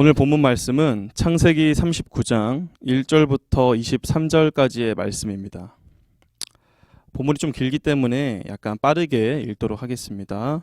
오늘 본문 말씀은 창세기 39장 1절부터 23절까지의 말씀입니다. 본문이 좀 길기 때문에 약간 빠르게 읽도록 하겠습니다.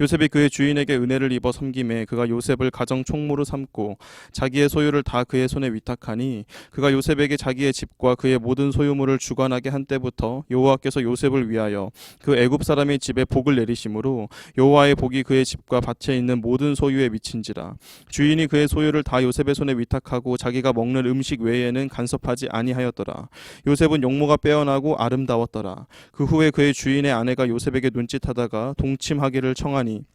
요셉이 그의 주인에게 은혜를 입어 섬김에 그가 요셉을 가정 총무로 삼고 자기의 소유를 다 그의 손에 위탁하니 그가 요셉에게 자기의 집과 그의 모든 소유물을 주관하게 한 때부터 여호와께서 요셉을 위하여 그 애굽 사람의 집에 복을 내리심으로 여호와의 복이 그의 집과 밭에 있는 모든 소유에 미친지라. 주인이 그의 소유를 다 요셉의 손에 위탁하고 자기가 먹는 음식 외에는 간섭하지 아니하였더라. 요셉은 용모가 빼어나고 아름다웠더라. 그 후에 그의 주인의 아내가 요셉에게 눈짓하다가 동침하기를 청하니 money.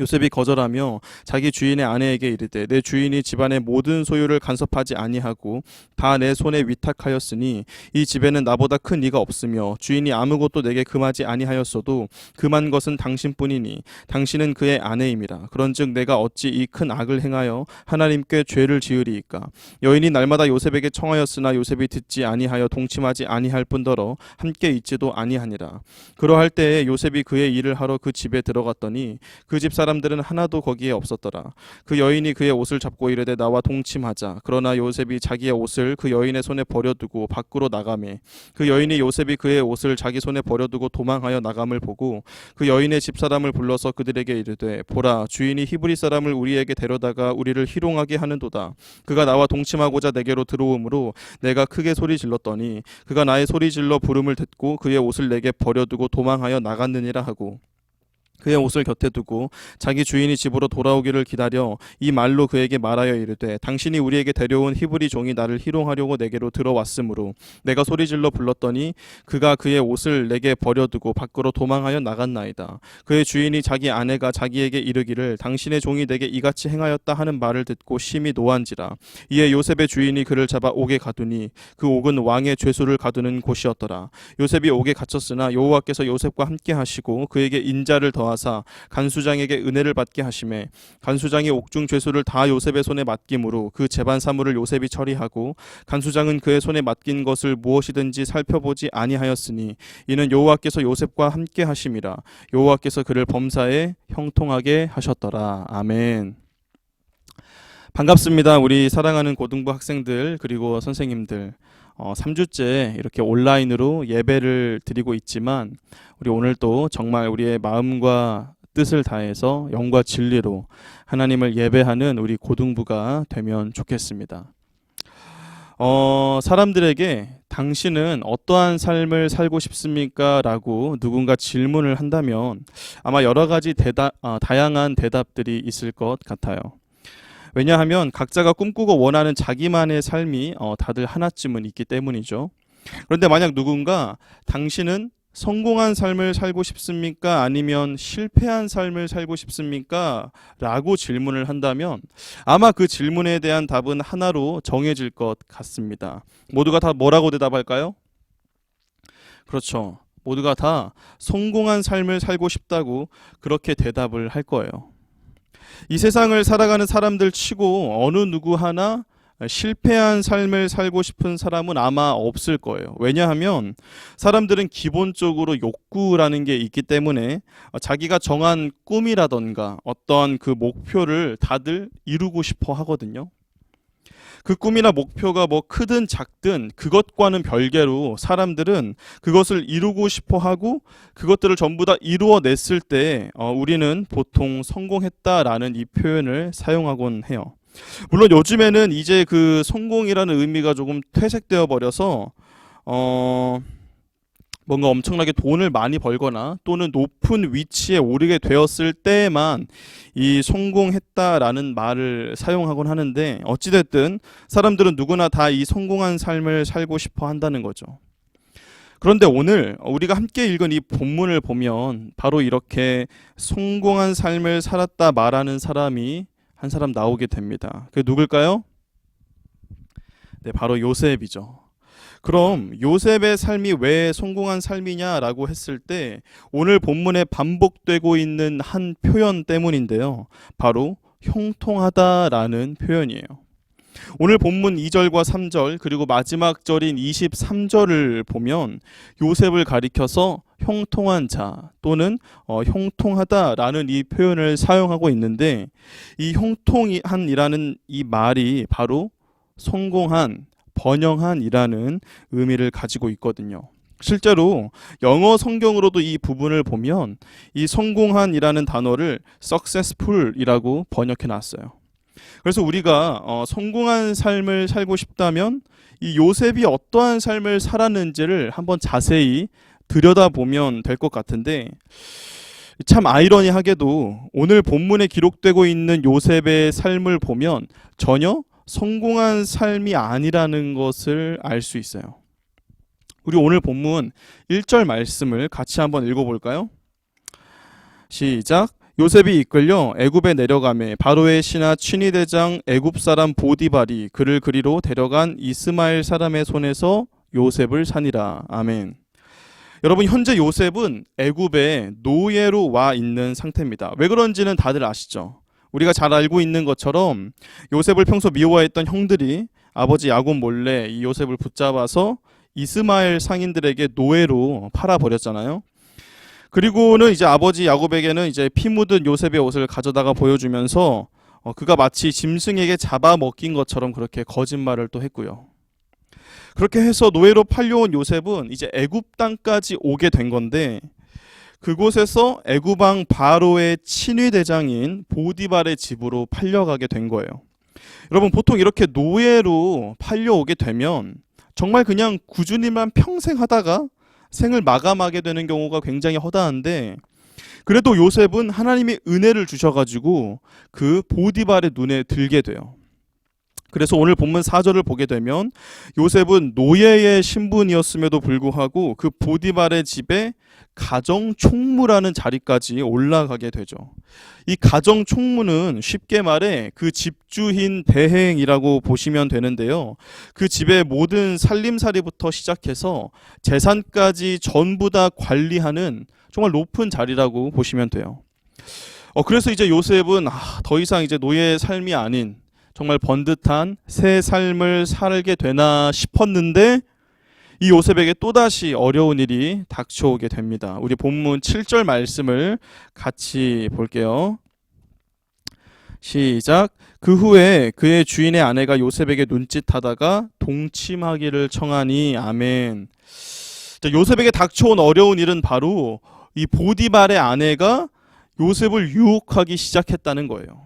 요셉이 거절하며 자기 주인의 아내에게 이르되 내 주인이 집안의 모든 소유를 간섭하지 아니하고 다 내 손에 위탁하였으니 이 집에는 나보다 큰 이가 없으며 주인이 아무것도 내게 금하지 아니하였어도 금한 것은 당신뿐이니 당신은 그의 아내임이라. 그런즉 내가 어찌 이 큰 악을 행하여 하나님께 죄를 지으리이까? 여인이 날마다 요셉에게 청하였으나 요셉이 듣지 아니하여 동침하지 아니할 뿐더러 함께 있지도 아니하니라. 그러할 때에 요셉이 그의 일을 하러 그 집에 들어갔더니 그 집사 람들은 하나도 거기에 없었더라. 그 여인이 그의 옷을 잡고 이르되 나와 동침하자. 그러나 요셉이 자기의 옷을 그 여인의 손에 버려두고 밖으로 나가매. 그 여인이 요셉이 그의 옷을 자기 손에 버려두고 도망하여 나감을 보고 그 여인의 집 사람을 불러서 그들에게 이르되 보라 주인이 히브리 사람을 우리에게 데려다가 우리를 희롱하게 하는도다. 그가 나와 동침하고자 내게로 들어오므로 내가 크게 소리 질렀더니 그가 나의 소리 질러 부름을 듣고 그의 옷을 내게 버려두고 도망하여 나갔느니라 하고 그의 옷을 곁에 두고 자기 주인이 집으로 돌아오기를 기다려 이 말로 그에게 말하여 이르되 당신이 우리에게 데려온 히브리 종이 나를 희롱하려고 내게로 들어왔으므로 내가 소리질러 불렀더니 그가 그의 옷을 내게 버려두고 밖으로 도망하여 나갔나이다. 그의 주인이 자기 아내가 자기에게 이르기를 당신의 종이 내게 이같이 행하였다 하는 말을 듣고 심히 노한지라. 이에 요셉의 주인이 그를 잡아 옥에 가두니 그 옥은 왕의 죄수를 가두는 곳이었더라. 요셉이 옥에 갇혔으나 여호와께서 요셉과 함께 하시고 그에게 인자를 더 하사 간수장에게 은혜를 받게 하심에 간수장이 옥중 죄수를 다 요셉의 손에 맡김으로 그 재반 사물을 요셉이 처리하고 간수장은 그의 손에 맡긴 것을 무엇이든지 살펴보지 아니하였으니 이는 여호와께서 요셉과 함께 하심이라 여호와께서 그를 범사에 형통하게 하셨더라 아멘. 반갑습니다. 우리 사랑하는 고등부 학생들 그리고 선생님들. 어, 3주째 이렇게 온라인으로 예배를 드리고 있지만 우리 오늘 또 정말 우리의 마음과 뜻을 다해서 영과 진리로 하나님을 예배하는 우리 고등부가 되면 좋겠습니다. 어, 사람들에게 당신은 어떠한 삶을 살고 싶습니까? 라고 누군가 질문을 한다면 아마 여러 가지 대답, 아, 다양한 대답들이 있을 것 같아요. 왜냐하면 각자가 꿈꾸고 원하는 자기만의 삶이 어, 다들 하나쯤은 있기 때문이죠. 그런데 만약 누군가 당신은 성공한 삶을 살고 싶습니까? 아니면 실패한 삶을 살고 싶습니까? 라고 질문을 한다면 아마 그 질문에 대한 답은 하나로 정해질 것 같습니다. 모두가 다 뭐라고 대답할까요? 그렇죠. 모두가 다 성공한 삶을 살고 싶다고 그렇게 대답을 할 거예요. 이 세상을 살아가는 사람들 치고 어느 누구 하나 실패한 삶을 살고 싶은 사람은 아마 없을 거예요. 왜냐하면 사람들은 기본적으로 욕구라는 게 있기 때문에 자기가 정한 꿈이라던가 어떤 그 목표를 다들 이루고 싶어 하거든요. 그 꿈이나 목표가 뭐 크든 작든 그것과는 별개로 사람들은 그것을 이루고 싶어 하고 그것들을 전부 다 이루어냈을 때 어, 우리는 보통 성공했다라는 이 표현을 사용하곤 해요. 물론 요즘에는 이제 그 성공이라는 의미가 조금 퇴색되어 버려서 어 뭔가 엄청나게 돈을 많이 벌거나 또는 높은 위치에 오르게 되었을 때만 이 성공했다라는 말을 사용하곤 하는데 어찌됐든 사람들은 누구나 다 이 성공한 삶을 살고 싶어 한다는 거죠. 그런데 오늘 우리가 함께 읽은 이 본문을 보면 바로 이렇게 성공한 삶을 살았다 말하는 사람이 한 사람 나오게 됩니다. 그 누굴까요? 네, 바로 요셉이죠. 그럼 요셉의 삶이 왜 성공한 삶이냐라고 했을 때 오늘 본문에 반복되고 있는 한 표현 때문인데요. 바로 형통하다라는 표현이에요. 오늘 본문 2절과 3절 그리고 마지막 절인 23절을 보면 요셉을 가리켜서 형통한 자 또는 어, 형통하다라는 이 표현을 사용하고 있는데 이 형통한이라는 이 말이 바로 성공한 번영한이라는 의미를 가지고 있거든요. 실제로 영어 성경으로도 이 부분을 보면 이 성공한이라는 단어를 successful이라고 번역해 놨어요. 그래서 우리가 어, 성공한 삶을 살고 싶다면 이 요셉이 어떠한 삶을 살았는지를 한번 자세히 들여다보면 될 것 같은데 참 아이러니하게도 오늘 본문에 기록되고 있는 요셉의 삶을 보면 전혀 성공한 삶이 아니라는 것을 알 수 있어요. 우리 오늘 본문 1절 말씀을 같이 한번 읽어볼까요? 시작. 요셉이 이끌려 애굽에 내려가매 바로의 신하 취니 대장 애굽 사람 보디발이 그를 그리로 데려간 이스마엘 사람의 손에서 요셉을 산이라. 아멘. 여러분 현재 요셉은 애굽에 노예로 와 있는 상태입니다. 왜 그런지는 다들 아시죠? 우리가 잘 알고 있는 것처럼 요셉을 평소 미워했던 형들이 아버지 야곱 몰래 이 요셉을 붙잡아서 이스마엘 상인들에게 노예로 팔아 버렸잖아요. 그리고는 이제 아버지 야곱에게는 이제 피 묻은 요셉의 옷을 가져다가 보여주면서 어, 그가 마치 짐승에게 잡아 먹긴 것처럼 그렇게 거짓말을 또 했고요. 그렇게 해서 노예로 팔려온 요셉은 이제 애굽 땅까지 오게 된 건데 그곳에서 왕 바로의 친위 대장인 보디발의 집으로 팔려가게 된 거예요. 여러분 보통 이렇게 노예로 팔려오게 되면 정말 그냥 꾸준히만 평생 하다가 생을 마감하게 되는 경우가 굉장히 허다한데 그래도 요셉은 하나님의 은혜를 주셔가지고 그 보디발의 눈에 들게 돼요. 그래서 오늘 본문 4절을 보게 되면 요셉은 노예의 신분이었음에도 불구하고 그 보디발의 집에 가정 총무라는 자리까지 올라가게 되죠. 이 가정 총무는 쉽게 말해 그 집주인 대행이라고 보시면 되는데요. 그 집의 모든 살림살이부터 시작해서 재산까지 전부 다 관리하는 정말 높은 자리라고 보시면 돼요. 어, 그래서 이제 요셉은 아, 더 이상 이제 노예의 삶이 아닌 정말 번듯한 새 삶을 살게 되나 싶었는데 이 요셉에게 또다시 어려운 일이 닥쳐오게 됩니다. 우리 본문 7절 말씀을 같이 볼게요. 시작. 그 후에 그의 주인의 아내가 요셉에게 눈짓하다가 동침하기를 청하니 아멘. 자, 요셉에게 닥쳐온 어려운 일은 바로 이 보디발의 아내가 요셉을 유혹하기 시작했다는 거예요.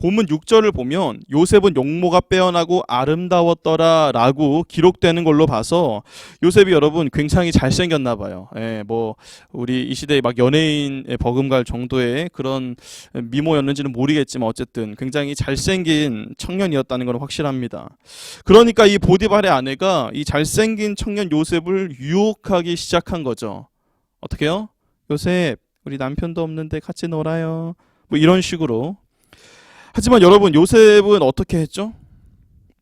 본문 6절을 보면 요셉은 용모가 빼어나고 아름다웠더라 라고 기록되는 걸로 봐서 요셉이 여러분 굉장히 잘생겼나 봐요. 예, 뭐 우리 이 시대에 막 연예인에 버금갈 정도의 그런 미모였는지는 모르겠지만 어쨌든 굉장히 잘생긴 청년이었다는 건 확실합니다. 그러니까 이 보디발의 아내가 이 잘생긴 청년 요셉을 유혹하기 시작한 거죠. 어떻게요? 요셉, 우리 남편도 없는데 같이 놀아요. 뭐 이런 식으로 하지만 여러분 요셉은 어떻게 했죠?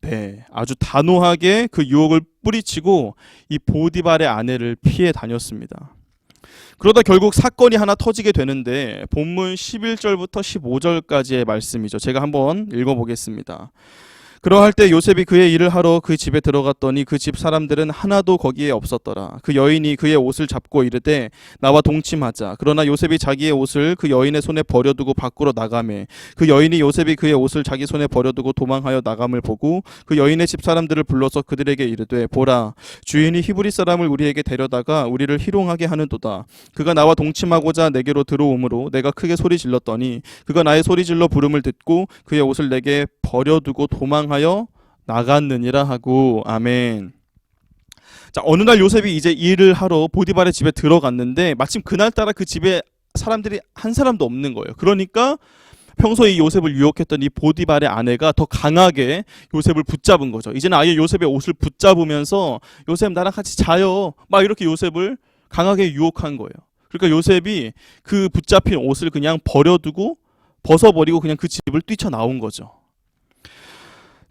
네, 아주 단호하게 그 유혹을 뿌리치고 이 보디발의 아내를 피해 다녔습니다. 그러다 결국 사건이 하나 터지게 되는데 본문 11절부터 15절까지의 말씀이죠. 제가 한번 읽어보겠습니다. 그러할 때 요셉이 그의 일을 하러 그 집에 들어갔더니 그 집 사람들은 하나도 거기에 없었더라. 그 여인이 그의 옷을 잡고 이르되 나와 동침하자. 그러나 요셉이 자기의 옷을 그 여인의 손에 버려두고 밖으로 나가매. 그 여인이 요셉이 그의 옷을 자기 손에 버려두고 도망하여 나감을 보고 그 여인의 집 사람들을 불러서 그들에게 이르되 보라 주인이 히브리 사람을 우리에게 데려다가 우리를 희롱하게 하는도다. 그가 나와 동침하고자 내게로 들어오므로 내가 크게 소리 질렀더니 그가 나의 소리 질러 부름을 듣고 그의 옷을 내게 버려두고 도망 하여 나갔느니라 하고 아멘. 자 어느 날 요셉이 이제 일을 하러 보디발의 집에 들어갔는데 마침 그날 따라 그 집에 사람들이 한 사람도 없는 거예요. 그러니까 평소에 이 요셉을 유혹했던 이 보디발의 아내가 더 강하게 요셉을 붙잡은 거죠. 이제는 아예 요셉의 옷을 붙잡으면서 요셉 나랑 같이 자요. 막 이렇게 요셉을 강하게 유혹한 거예요. 그러니까 요셉이 그 붙잡힌 옷을 그냥 버려두고 벗어버리고 그냥 그 집을 뛰쳐나온 거죠.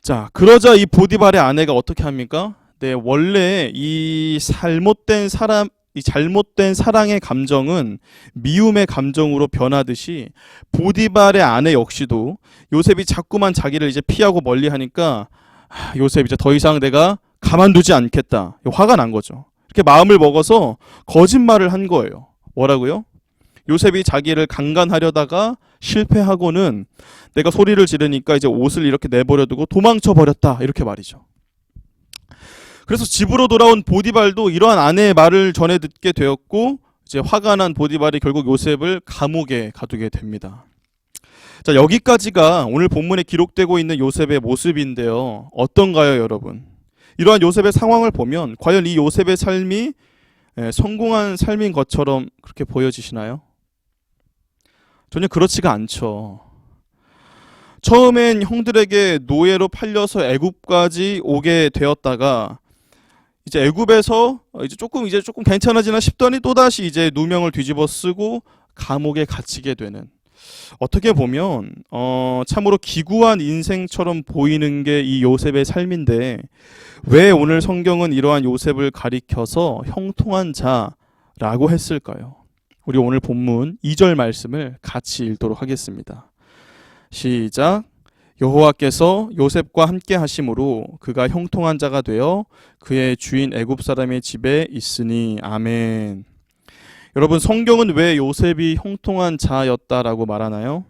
자, 그러자 이 보디발의 아내가 어떻게 합니까? 네, 원래 이 잘못된 사람 이 잘못된 사랑의 감정은 미움의 감정으로 변하듯이 보디발의 아내 역시도 요셉이 자꾸만 자기를 이제 피하고 멀리 하니까 아, 요셉 이제 더 이상 내가 가만두지 않겠다. 화가 난 거죠. 이렇게 마음을 먹어서 거짓말을 한 거예요. 뭐라고요? 요셉이 자기를 강간하려다가 실패하고는 내가 소리를 지르니까 이제 옷을 이렇게 내버려두고 도망쳐 버렸다. 이렇게 말이죠. 그래서 집으로 돌아온 보디발도 이러한 아내의 말을 전해 듣게 되었고 이제 화가 난 보디발이 결국 요셉을 감옥에 가두게 됩니다. 자, 여기까지가 오늘 본문에 기록되고 있는 요셉의 모습인데요. 어떤가요, 여러분? 이러한 요셉의 상황을 보면 과연 이 요셉의 삶이 예, 성공한 삶인 것처럼 그렇게 보여지시나요? 전혀 그렇지가 않죠. 처음엔 형들에게 노예로 팔려서 애굽까지 오게 되었다가 이제 애굽에서 이제 조금 이제 조금 괜찮아지나 싶더니 또 다시 이제 누명을 뒤집어 쓰고 감옥에 갇히게 되는 어떻게 보면 어 참으로 기구한 인생처럼 보이는 게 이 요셉의 삶인데 왜 오늘 성경은 이러한 요셉을 가리켜서 형통한 자라고 했을까요? 우리 오늘 본문 2절 말씀을 같이 읽도록 하겠습니다. 시작. 여호와께서 요셉과 함께 하심으로 그가 형통한 자가 되어 그의 주인 애굽 사람의 집에 있으니 아멘. 여러분 성경은 왜 요셉이 형통한 자였다라고 말하나요?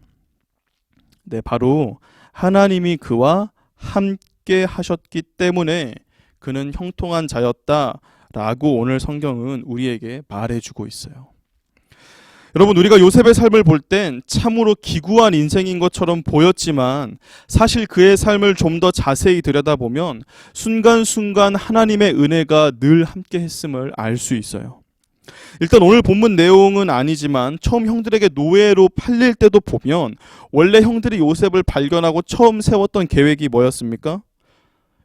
네, 바로 하나님이 그와 함께 하셨기 때문에 그는 형통한 자였다라고 오늘 성경은 우리에게 말해주고 있어요. 여러분 우리가 요셉의 삶을 볼 땐 참으로 기구한 인생인 것처럼 보였지만 사실 그의 삶을 좀 더 자세히 들여다보면 순간순간 하나님의 은혜가 늘 함께 했음을 알 수 있어요. 일단 오늘 본문 내용은 아니지만 처음 형들에게 노예로 팔릴 때도 보면 원래 형들이 요셉을 발견하고 처음 세웠던 계획이 뭐였습니까?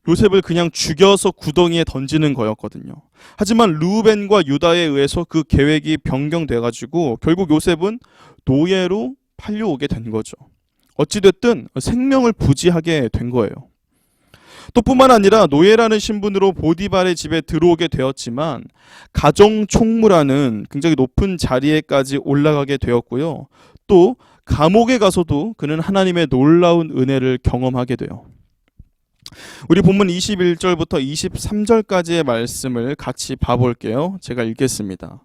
요셉을 그냥 죽여서 구덩이에 던지는 거였거든요. 하지만 루벤과 유다에 의해서 그 계획이 변경돼 가지고 결국 요셉은 노예로 팔려오게 된 거죠. 어찌 됐든 생명을 부지하게 된 거예요. 또 뿐만 아니라 노예라는 신분으로 보디발의 집에 들어오게 되었지만 가정 총무라는 굉장히 높은 자리에까지 올라가게 되었고요. 또 감옥에 가서도 그는 하나님의 놀라운 은혜를 경험하게 돼요. 우리 본문 21절부터 23절까지의 말씀을 같이 봐볼게요. 제가 읽겠습니다.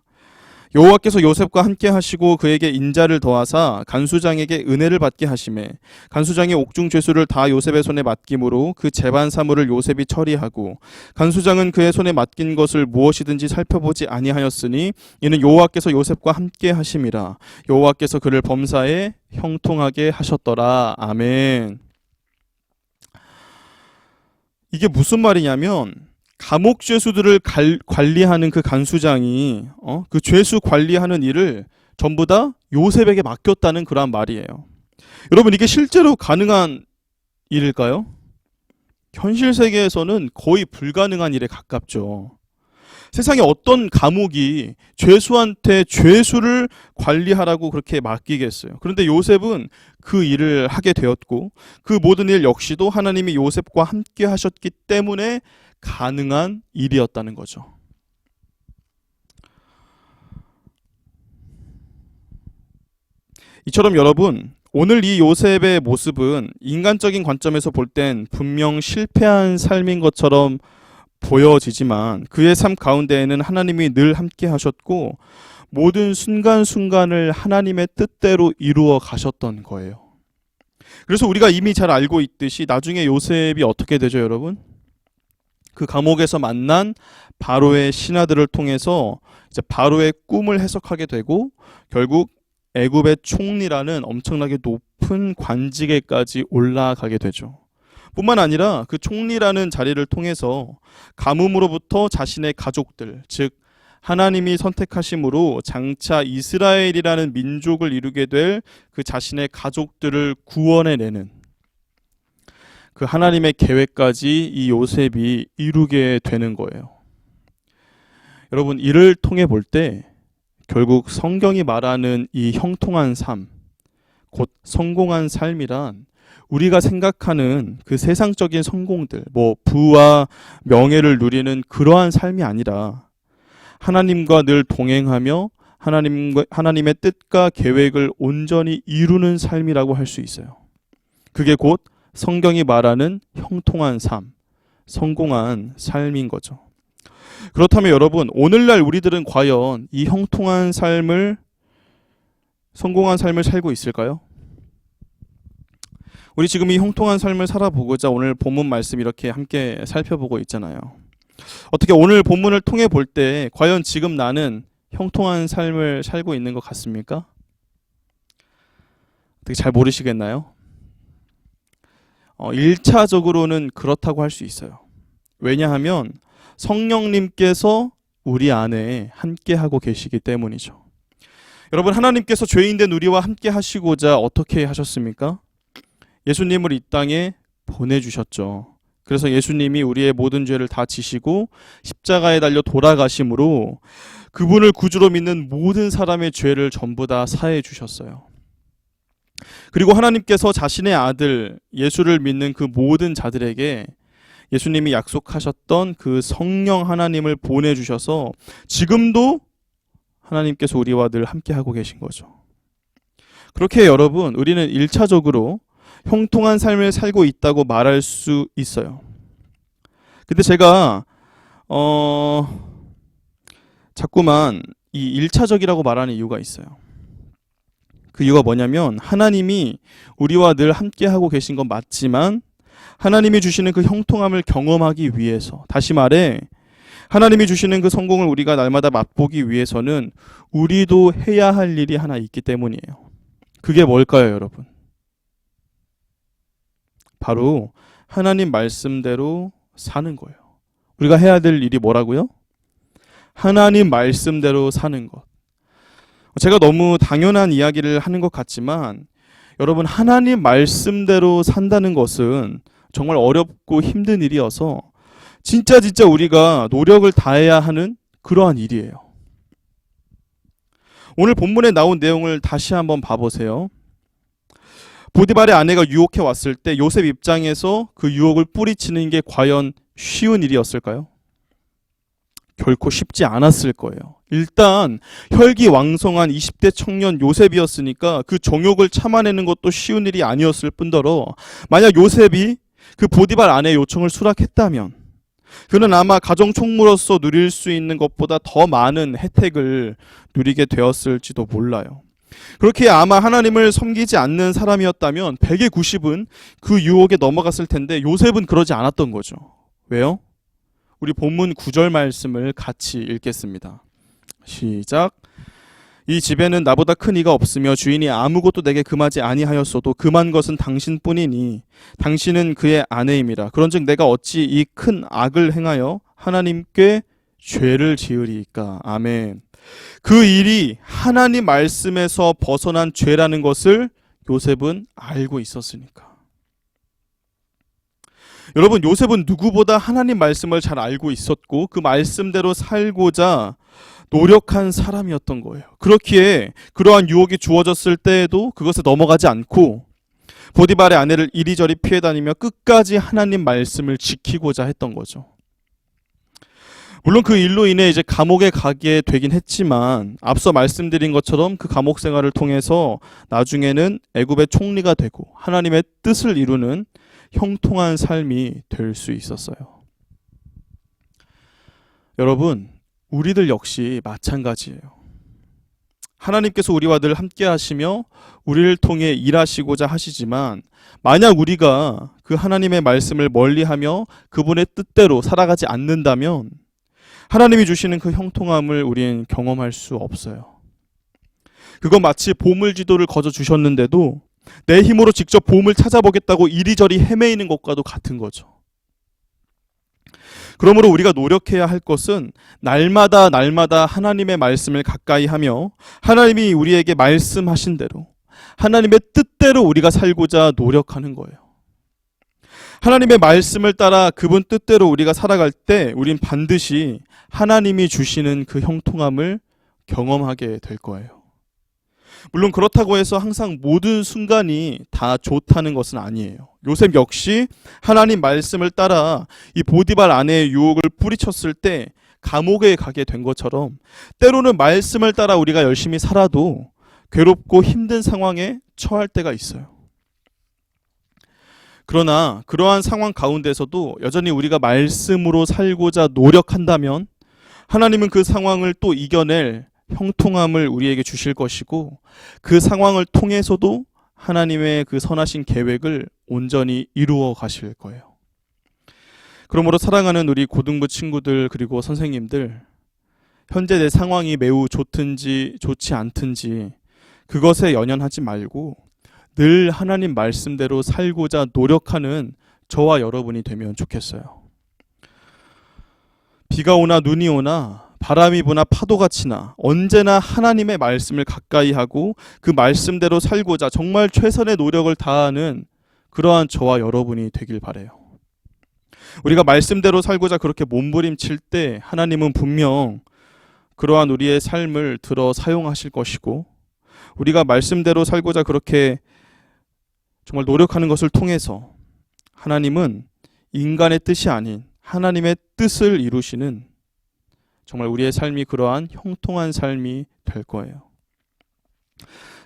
여호와께서 요셉과 함께 하시고 그에게 인자를 더하사 간수장에게 은혜를 받게 하심에 간수장의 옥중 죄수를 다 요셉의 손에 맡김으로 그 재반 사물을 요셉이 처리하고 간수장은 그의 손에 맡긴 것을 무엇이든지 살펴보지 아니하였으니 이는 여호와께서 요셉과 함께 하심이라 여호와께서 그를 범사에 형통하게 하셨더라 아멘. 이게 무슨 말이냐면 감옥 죄수들을 갈, 관리하는 그 간수장이 어? 그 죄수 관리하는 일을 전부 다 요셉에게 맡겼다는 그러한 말이에요. 여러분 이게 실제로 가능한 일일까요? 현실 세계에서는 거의 불가능한 일에 가깝죠. 세상에 어떤 감옥이 죄수한테 죄수를 관리하라고 그렇게 맡기겠어요. 그런데 요셉은 그 일을 하게 되었고 그 모든 일 역시도 하나님이 요셉과 함께 하셨기 때문에 가능한 일이었다는 거죠. 이처럼 여러분 오늘 이 요셉의 모습은 인간적인 관점에서 볼 땐 분명 실패한 삶인 것처럼 보여지지만 그의 삶 가운데에는 하나님이 늘 함께 하셨고 모든 순간순간을 하나님의 뜻대로 이루어 가셨던 거예요. 그래서 우리가 이미 잘 알고 있듯이 나중에 요셉이 어떻게 되죠, 여러분? 그 감옥에서 만난 바로의 신하들을 통해서 이제 바로의 꿈을 해석하게 되고 결국 애굽의 총리라는 엄청나게 높은 관직에까지 올라가게 되죠. 뿐만 아니라 그 총리라는 자리를 통해서 가뭄으로부터 자신의 가족들, 즉 하나님이 선택하심으로 장차 이스라엘이라는 민족을 이루게 될 그 자신의 가족들을 구원해내는 그 하나님의 계획까지 이 요셉이 이루게 되는 거예요. 여러분, 이를 통해 볼 때 결국 성경이 말하는 이 형통한 삶, 곧 성공한 삶이란 우리가 생각하는 그 세상적인 성공들, 뭐 부와 명예를 누리는 그러한 삶이 아니라 하나님과 늘 동행하며 하나님과 하나님의 뜻과 계획을 온전히 이루는 삶이라고 할 수 있어요. 그게 곧 성경이 말하는 형통한 삶, 성공한 삶인 거죠. 그렇다면 여러분, 오늘날 우리들은 과연 이 형통한 삶을 성공한 삶을 살고 있을까요? 우리 지금 이 형통한 삶을 살아보고자 오늘 본문 말씀 이렇게 함께 살펴보고 있잖아요. 어떻게 오늘 본문을 통해 볼 때 과연 지금 나는 형통한 삶을 살고 있는 것 같습니까? 어떻게 잘 모르시겠나요? 어, 1차적으로는 그렇다고 할 수 있어요. 왜냐하면 성령님께서 우리 안에 함께 하고 계시기 때문이죠. 여러분 하나님께서 죄인 된 우리와 함께 하시고자 어떻게 하셨습니까? 예수님을 이 땅에 보내주셨죠. 그래서 예수님이 우리의 모든 죄를 다 지시고 십자가에 달려 돌아가심으로 그분을 구주로 믿는 모든 사람의 죄를 전부 다 사해 주셨어요. 그리고 하나님께서 자신의 아들 예수를 믿는 그 모든 자들에게 예수님이 약속하셨던 그 성령 하나님을 보내주셔서 지금도 하나님께서 우리와 늘 함께하고 계신 거죠. 그렇게 여러분, 우리는 1차적으로 형통한 삶을 살고 있다고 말할 수 있어요. 근데 제가, 어, 자꾸만 이 1차적이라고 말하는 이유가 있어요. 그 이유가 뭐냐면 하나님이 우리와 늘 함께 하고 계신 건 맞지만 하나님이 주시는 그 형통함을 경험하기 위해서 다시 말해 하나님이 주시는 그 성공을 우리가 날마다 맛보기 위해서는 우리도 해야 할 일이 하나 있기 때문이에요. 그게 뭘까요, 여러분? 바로 하나님 말씀대로 사는 거예요. 우리가 해야 될 일이 뭐라고요? 하나님 말씀대로 사는 것. 제가 너무 당연한 이야기를 하는 것 같지만 여러분 하나님 말씀대로 산다는 것은 정말 어렵고 힘든 일이어서 진짜 진짜 우리가 노력을 다해야 하는 그러한 일이에요. 오늘 본문에 나온 내용을 다시 한번 봐보세요. 보디발의 아내가 유혹해 왔을 때 요셉 입장에서 그 유혹을 뿌리치는 게 과연 쉬운 일이었을까요? 결코 쉽지 않았을 거예요. 일단 혈기왕성한 20대 청년 요셉이었으니까 그 정욕을 참아내는 것도 쉬운 일이 아니었을 뿐더러 만약 요셉이 그 보디발 아내 요청을 수락했다면 그는 아마 가정 총무로서 누릴 수 있는 것보다 더 많은 혜택을 누리게 되었을지도 몰라요. 그렇게 아마 하나님을 섬기지 않는 사람이었다면 100의 90은 그 유혹에 넘어갔을 텐데 요셉은 그러지 않았던 거죠. 왜요? 우리 본문 9절 말씀을 같이 읽겠습니다. 시작. 이 집에는 나보다 큰 이가 없으며 주인이 아무것도 내게 금하지 아니하였어도 금한 것은 당신뿐이니 당신은 그의 아내임이라. 그런즉 내가 어찌 이 큰 악을 행하여 하나님께 죄를 지으리이까. 아멘. 그 일이 하나님 말씀에서 벗어난 죄라는 것을 요셉은 알고 있었으니까. 여러분 요셉은 누구보다 하나님 말씀을 잘 알고 있었고 그 말씀대로 살고자 노력한 사람이었던 거예요. 그렇기에 그러한 유혹이 주어졌을 때에도 그것에 넘어가지 않고 보디발의 아내를 이리저리 피해 다니며 끝까지 하나님 말씀을 지키고자 했던 거죠. 물론 그 일로 인해 이제 감옥에 가게 되긴 했지만 앞서 말씀드린 것처럼 그 감옥 생활을 통해서 나중에는 애굽의 총리가 되고 하나님의 뜻을 이루는 형통한 삶이 될 수 있었어요. 여러분, 우리들 역시 마찬가지예요. 하나님께서 우리와 늘 함께 하시며 우리를 통해 일하시고자 하시지만 만약 우리가 그 하나님의 말씀을 멀리하며 그분의 뜻대로 살아가지 않는다면 하나님이 주시는 그 형통함을 우리는 경험할 수 없어요. 그건 마치 보물 지도를 거저 주셨는데도 내 힘으로 직접 보물 찾아보겠다고 이리저리 헤매이는 것과도 같은 거죠. 그러므로 우리가 노력해야 할 것은 날마다 날마다 하나님의 말씀을 가까이 하며 하나님이 우리에게 말씀하신 대로 하나님의 뜻대로 우리가 살고자 노력하는 거예요. 하나님의 말씀을 따라 그분 뜻대로 우리가 살아갈 때 우린 반드시 하나님이 주시는 그 형통함을 경험하게 될 거예요. 물론 그렇다고 해서 항상 모든 순간이 다 좋다는 것은 아니에요. 요셉 역시 하나님 말씀을 따라 이 보디발 아내의 유혹을 뿌리쳤을 때 감옥에 가게 된 것처럼 때로는 말씀을 따라 우리가 열심히 살아도 괴롭고 힘든 상황에 처할 때가 있어요. 그러나 그러한 상황 가운데서도 여전히 우리가 말씀으로 살고자 노력한다면 하나님은 그 상황을 또 이겨낼 형통함을 우리에게 주실 것이고 그 상황을 통해서도 하나님의 그 선하신 계획을 온전히 이루어 가실 거예요. 그러므로 사랑하는 우리 고등부 친구들 그리고 선생님들 현재 내 상황이 매우 좋든지 좋지 않든지 그것에 연연하지 말고 늘 하나님 말씀대로 살고자 노력하는 저와 여러분이 되면 좋겠어요. 비가 오나 눈이 오나 바람이 부나 파도가 치나 언제나 하나님의 말씀을 가까이 하고 그 말씀대로 살고자 정말 최선의 노력을 다하는 그러한 저와 여러분이 되길 바래요. 우리가 말씀대로 살고자 그렇게 몸부림칠 때 하나님은 분명 그러한 우리의 삶을 들어 사용하실 것이고 우리가 말씀대로 살고자 그렇게 정말 노력하는 것을 통해서 하나님은 인간의 뜻이 아닌 하나님의 뜻을 이루시는 정말 우리의 삶이 그러한 형통한 삶이 될 거예요.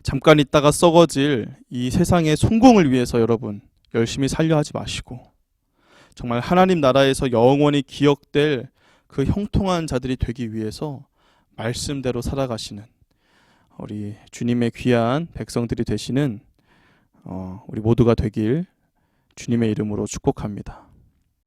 잠깐 있다가 썩어질 이 세상의 성공을 위해서 여러분 열심히 살려 하지 마시고 정말 하나님 나라에서 영원히 기억될 그 형통한 자들이 되기 위해서 말씀대로 살아가시는 우리 주님의 귀한 백성들이 되시는 어, 우리 모두가 되길 주님의 이름으로 축복합니다.